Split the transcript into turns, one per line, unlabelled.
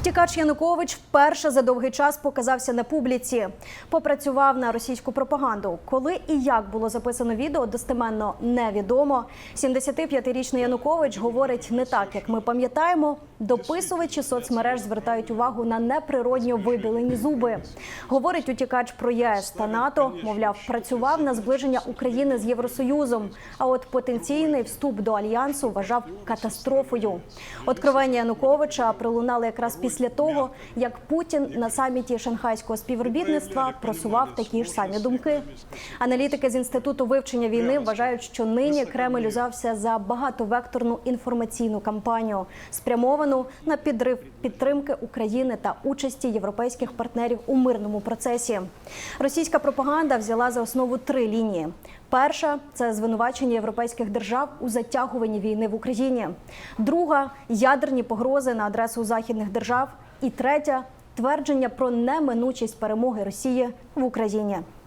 Втікач Янукович вперше за довгий час показався на публіці. Попрацював на російську пропаганду. Коли і як було записано відео, достеменно невідомо. 75-річний Янукович говорить не так, як ми пам'ятаємо. Дописувачі соцмереж звертають увагу на неприродньо вибілені зуби. Говорить утікач про ЄС та НАТО. Мовляв, працював на зближення України з Євросоюзом. А от потенційний вступ до альянсу вважав катастрофою. Откровення Януковича пролунали якраз після того, як Путін на саміті шанхайського співробітництва просував такі ж самі думки. Аналітики з інституту вивчення війни вважають, що нині Кремль узявся за багатовекторну інформаційну кампанію, спрямовану на підрив підтримки України та участі європейських партнерів у мирному процесі. Російська пропаганда взяла за основу три лінії. Перша це звинувачення європейських держав у затягуванні війни в Україні. Друга ядерні погрози на адресу західних держав. І третя твердження про неминучість перемоги Росії в Україні.